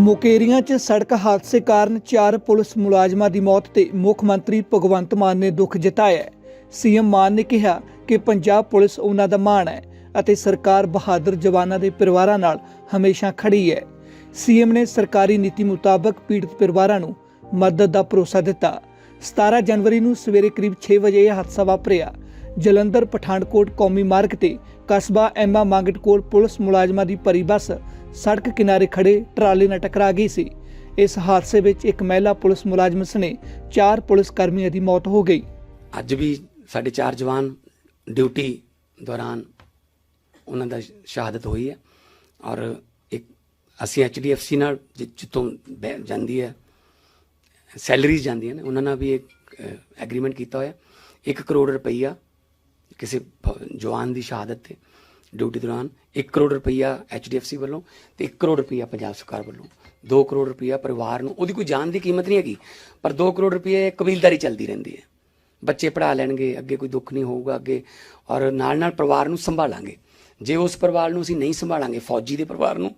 ਮੁਕੇਰੀਆਂ 'ਚ ਸੜਕ ਹਾਦਸੇ ਕਾਰਨ ਚਾਰ ਪੁਲਿਸ ਮੁਲਾਜ਼ਮਾਂ ਦੀ ਮੌਤ ਤੇ ਮੁੱਖ ਮੰਤਰੀ ਭਗਵੰਤ ਮਾਨ ਨੇ ਦੁੱਖ ਜਤਾਇਆ ਹੈ। ਸੀਐਮ ਮਾਨ ਨੇ ਕਿਹਾ ਕਿ ਪੰਜਾਬ ਪੁਲਿਸ ਉਹਨਾਂ ਦਾ ਮਾਣ ਹੈ ਅਤੇ ਸਰਕਾਰ ਬਹਾਦਰ ਜਵਾਨਾਂ ਦੇ ਪਰਿਵਾਰਾਂ ਨਾਲ ਹਮੇਸ਼ਾ ਖੜੀ ਹੈ। ਸੀਐਮ ਨੇ ਸਰਕਾਰੀ ਨੀਤੀ ਮੁਤਾਬਕ ਪੀੜਤ ਪਰਿਵਾਰਾਂ ਨੂੰ ਮਦਦ ਦਾ ਭਰੋਸਾ ਦਿੱਤਾ। 17 ਜਨਵਰੀ ਨੂੰ ਸਵੇਰੇ ਕਰੀਬ 6 ਵਜੇ ਇਹ ਹਾਦਸਾ ਵਾਪਰਿਆ। ਜਲੰਧਰ ਪਠਾਨਕੋਟ ਕੌਮੀ ਮਾਰਗ ਤੇ ਕਸਬਾ ਐਮਾ ਮੰਗਟ ਕੋਲ ਪੁਲਿਸ ਮੁਲਾਜ਼ਮਾਂ ਦੀ ਭਰੀ ਬੱਸ ਸੜਕ ਕਿਨਾਰੇ ਖੜੇ ਟਰਾਲੇ ਨਾਲ ਟਕਰਾ ਗਈ ਸੀ। ਇਸ ਹਾਦਸੇ ਵਿੱਚ ਇੱਕ ਮਹਿਲਾ ਪੁਲਿਸ ਮੁਲਾਜ਼ਮ ਸਣੇ ਚਾਰ ਪੁਲਿਸ ਕਰਮੀਆਂ ਦੀ ਮੌਤ ਹੋ ਗਈ। ਅੱਜ ਵੀ ਸਾਡੇ ਚਾਰ ਜਵਾਨ ਡਿਊਟੀ ਦੌਰਾਨ ਉਹਨਾਂ ਦਾ ਸ਼ਹਾਦਤ ਹੋਈ ਹੈ ਔਰ ਇੱਕ ਅਸੀਂ ਐਚਡੀਐਫਸੀ ਨਾਲ ਜਿ- ਜਿੱਥੋਂ ਬੈ- ਜਾਂਦੀ ਹੈ, ਸੈਲਰੀਜ਼ ਜਾਂਦੀਆਂ ਨੇ, ਉਹਨਾਂ ਨਾਲ ਵੀ ਇੱਕ ਐਗਰੀਮੈਂਟ ਕੀਤਾ ਹੋਇਆ। 1 ਕਰੋੜ ਰੁਪਈਆ ਕਿਸੇ ਜਵਾਨ ਦੀ ਸ਼ਹਾਦਤ ਤੇ ਡਿਊਟੀ ਦੌਰਾਨ 1 ਕਰੋੜ ਰੁਪਈਆ ਐਚਡੀਐਫਸੀ ਵੱਲੋਂ ਤੇ 1 ਕਰੋੜ ਰੁਪਈਆ ਪੰਜਾਬ ਸਰਕਾਰ ਵੱਲੋਂ 2 ਕਰੋੜ ਰੁਪਈਆ ਪਰਿਵਾਰ ਨੂੰ, ਉਹਦੀ ਕੋਈ ਜਾਨ ਦੀ ਕੀਮਤ ਨਹੀਂ ਹੈਗੀ, ਪਰ 2 ਕਰੋੜ ਰੁਪਈਏ ਕਬੀਲਦਾਰੀ ਚੱਲਦੀ ਰਹਿੰਦੀ ਹੈ। ਬੱਚੇ ਪੜਾ ਲੈਣਗੇ, ਅੱਗੇ ਕੋਈ ਦੁੱਖ ਨਹੀਂ ਹੋਊਗਾ ਅੱਗੇ, ਔਰ ਨਾਲ ਨਾਲ ਪਰਿਵਾਰ ਨੂੰ ਸੰਭਾਲਾਂਗੇ। ਜੇ ਉਸ ਪਰਿਵਾਰ ਨੂੰ ਅਸੀਂ ਨਹੀਂ ਸੰਭਾਲਾਂਗੇ, ਫੌਜੀ ਦੇ ਪਰਿਵਾਰ ਨੂੰ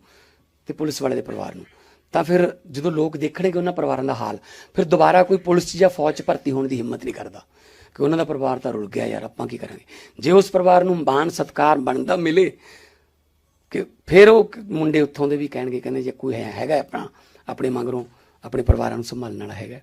ਤੇ ਪੁਲਿਸ ਵਾਲੇ ਦੇ ਪਰਿਵਾਰ ਨੂੰ ਤਾਂ ਫਿਰ ਜਦੋਂ ਲੋਕ ਦੇਖਣਗੇ ਉਹਨਾਂ ਪਰਿਵਾਰਾਂ ਦਾ ਹਾਲ, ਫਿਰ ਦੁਬਾਰਾ ਕੋਈ ਪੁਲਿਸ 'ਚ ਜਾਂ ਫੌਜ 'ਚ ਭਰਤੀ ਹੋਣ ਦੀ ਹਿੰਮਤ ਨਹੀਂ ਕਰਦਾ। ਕਿ ਉਹਨਾਂ ਦਾ ਪਰਿਵਾਰ ਤਾਂ ਰੁਲ ਗਿਆ ਯਾਰ, ਆਪਾਂ ਕੀ ਕਰਾਂਗੇ? ਜੇ ਉਸ ਪਰਿਵਾਰ ਨੂੰ ਮਾਣ, ਸਤਕਾਰ, ਬਣਦਾ ਮਿਲੇ, ਕਿ ਫਿਰ ਉਹ ਮੁੰਡੇ ਉੱਥੋਂ ਦੇ ਵੀ ਕਹਿਣਗੇ, ਕਹਿੰਦੇ ਜੇ ਕੋਈ ਹੈ, ਹੈਗਾ ਆਪਣਾ, ਆਪਣੇ ਮਗਰੋਂ, ਆਪਣੇ ਪਰਿਵਾਰਾਂ ਨੂੰ ਸੰਭਾਲਣ ਵਾਲਾ ਹੈਗਾ।